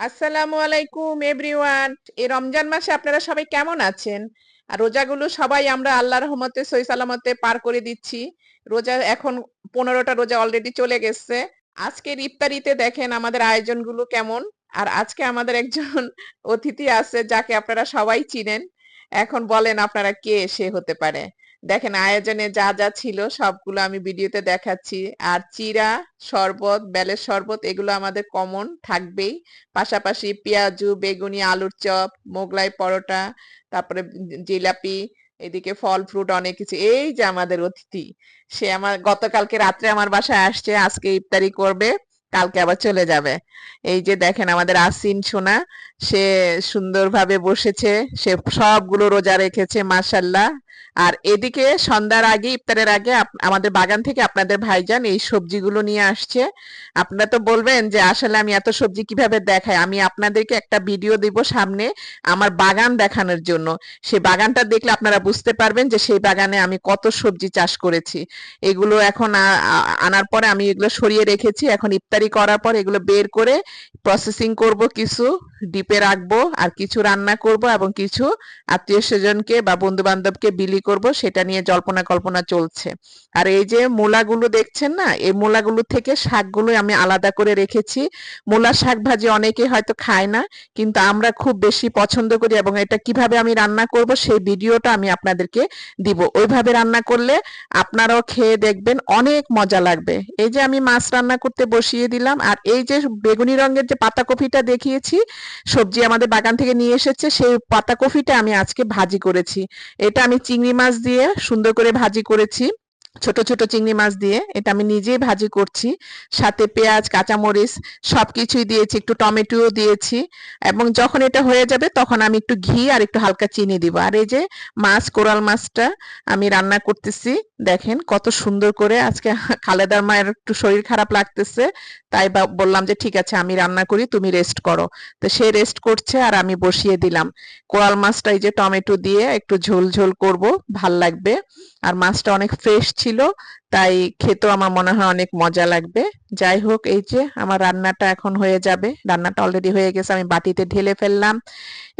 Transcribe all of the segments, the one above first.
আসসালামু আলাইকুম এভরিওয়ান এই রমজান মাসে আপনারা সবাই কেমন আছেন? আর রোজাগুলো সবাই আমরা আল্লাহর রহমতে সই সালামতে পার করে দিচ্ছি। রোজা এখন পনেরোটা রোজা অলরেডি চলে গেছে। আজকের ইফতারিতে দেখেন আমাদের আয়োজনগুলো কেমন। আর আজকে আমাদের একজন অতিথি আছে যাকে আপনারা সবাই চিনেন। এখন বলেন আপনারা কে সে হতে পারে। দেখেন আয়োজনে যা যা ছিল সবগুলো আমি ভিডিওতে দেখাচ্ছি। আর চিরা, শরবত, বেলের শরবত, এগুলো আমাদের কমন থাকবেই। পাশাপাশি পেঁয়াজু, বেগুনি, আলুর চপ, মোগলাই পরোটা, তারপরে জিলাপি, এদিকে ফল ফ্রুট অনেক কিছু। এই যে আমাদের অতিথি, সে আমার গতকালকে রাত্রে আমার বাসায় আসছে, আজকে ইফতারি করবে, কালকে আবার চলে যাবে। এই যে দেখেন আমাদের আসিন সোনা, সে সুন্দরভাবে বসেছে, সে সবগুলো রোজা রেখেছে, মাশাল্লাহ। আর এদিকে সন্ধ্যার আগে, ইফতারের আগে আমাদের বাগান থেকে আপনাদের ভাইজান এই সবজিগুলো নিয়ে আসছে। আপনারা তো বলবেন যে, আসলে আমি এত সবজি কীভাবে দেখাই? আমি আপনাদেরকে একটা ভিডিও দিব সামনে আমার বাগান দেখানোর জন্য। সেই বাগানটা দেখলে আপনারা বুঝতে পারবেন যে, সেই বাগানে আমি কত সবজি চাষ করেছি। এগুলো এখন আনার পরে আমি এগুলো সরিয়ে রেখেছি। এখন ইফতারি করার পর এগুলো বের করে প্রসেসিং করব কিছু, ডিপে রাখব আর কিছু রান্না করব এবং কিছু আত্মীয় স্বজনকে বা বন্ধু বান্ধবকে বিলি করব, সেটা নিয়ে জল্পনা কল্পনা চলছে। আর এই যে মূলাগুলো দেখছেন না, এই মূলাগুলো থেকে শাকগুলো আমি আলাদা করে রেখেছি। মূলা শাক ভাজি অনেকে হয়তো খায় না, কিন্তু আমরা খুব বেশি পছন্দ করি এবং এটা কীভাবে আমি রান্না করব সেই ভিডিওটা আমি আপনাদেরকে দিব। ওইভাবে রান্না করলে আপনারাও খেয়ে দেখবেন, অনেক মজা লাগবে। এই যে আমি মাছ রান্না করতে বসিয়ে দিলাম, আর এই যে বেগুনি রঙের যে পাতাকপিটা দেখিয়েছি, সবজি আমাদের বাগান থেকে নিয়ে এসেছে, সেই পাতাকপিটা আমি আজকে ভাজি করেছি। এটা আমি চিংড়ি মাছ দিয়ে সুন্দর করে ভাজি করেছি। ছোট ছোট চিংড়ি মাছ দিয়ে এটা আমি নিজেই ভাজি করছি। সাথে পেঁয়াজ, কাঁচামরিচ সবকিছুই দিয়েছি, একটু টমেটোও দিয়েছি এবং যখন এটা হয়ে যাবে তখন আমি একটু ঘি আর একটু হালকা চিনি দিব। আর এই যে মাছ, কোরাল মাছটা আমি রান্না করতেছি, দেখেন কত সুন্দর করে আজকে খালেদার মায়ের একটু শরীর খারাপ লাগতেছে, তাই বললাম যে, ঠিক আছে, আমি রান্না করি, তুমি রেস্ট করো। তো সে রেস্ট করছে আর আমি বসিয়ে দিলাম। কোরাল মাছটা এই যে টমেটো দিয়ে একটু ঝোল ঝোল করব, ভালো লাগবে। আর মাছটা অনেক ফ্রেশ ছিল, তাই খেতেও আমার মনে হয় অনেক মজা লাগবে। যাই হোক, এই যে আমার রান্নাটা এখন হয়ে যাবে। রান্নাটা অলরেডি হয়ে গেছে, আমি বাটিতে ঢেলে ফেললাম।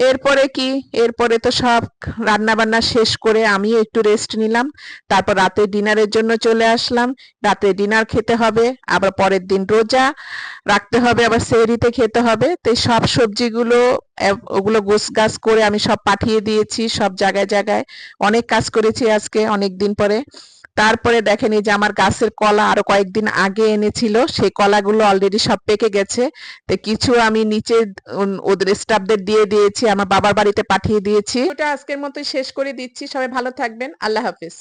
এরপরে কি? এরপরে তো সব রান্না বান্না শেষ করে আমিও একটু রেস্ট নিলাম। তারপর রাতে ডিনারের জন্য চলে আসলাম। রাতে ডিনার খেতে হবে, আবার পরের দিন রোজা। রাখতে হবে, আবার সেহরিতে খেতে হবে। তো সব সবজিগুলো ওগুলো গোছ গাছ করে আমি সব পাঠিয়ে দিয়েছি, সব জায়গায় জায়গায়। অনেক কাজ করেছি আজকে অনেক দিন পরে। তারপরে দেখেন এই যে আমার গাছের কলা আরও কয়েকদিন আগে এনেছিল, সেই কলাগুলো অলরেডি সব পেকে গেছে। তো কিছু আমি নিচে ওদের স্টাফদের দিয়ে দিয়েছি, আমার বাবার বাড়িতে পাঠিয়ে দিয়েছি। ওটা আজকের মতো শেষ করে দিচ্ছি, সবাই ভালো থাকবেন, আল্লাহ হাফিজ।